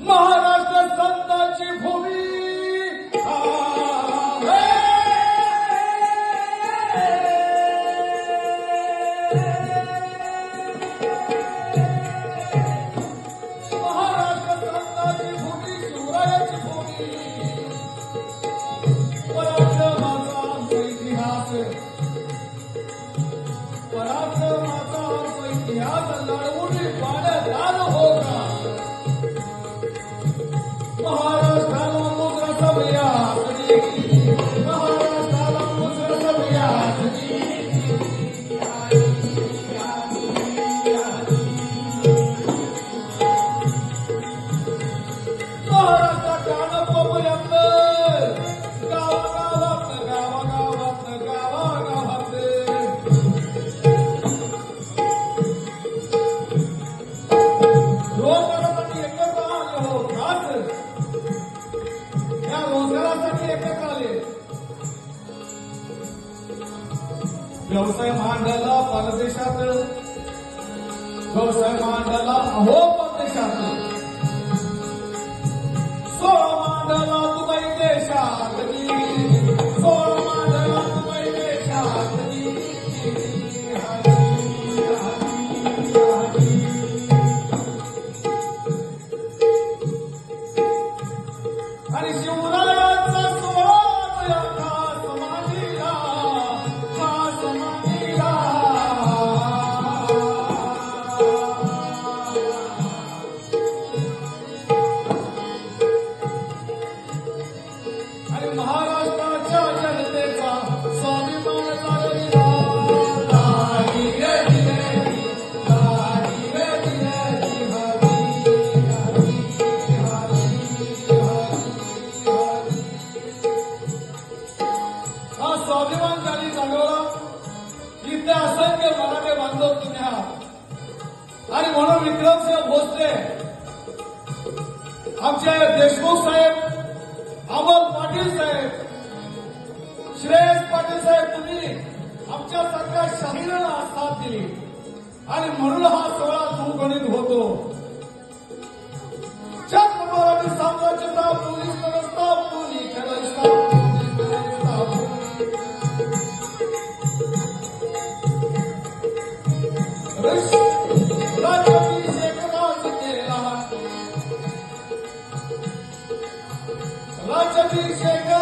महाराष्ट्र संतांची भूमी. महाराष्ट्र संतांची भूमी शिवरायाची भूमी. पराक्रमाचा आमचा इतिहास. हो, व्यवसाय मांडला परदेशात. व्यवसाय मांडला अहो इथले असंख्य मराठे बांधव तुम्ही आहात. आणि म्हणून विक्रमसिंह भोसले आमचे देशमुख साहेब अमोल पाटील साहेब श्रेयस पाटील साहेब तुम्ही आमच्या सारख्या शाहिराला साथ दिली. आणि म्हणून हा pode chegar.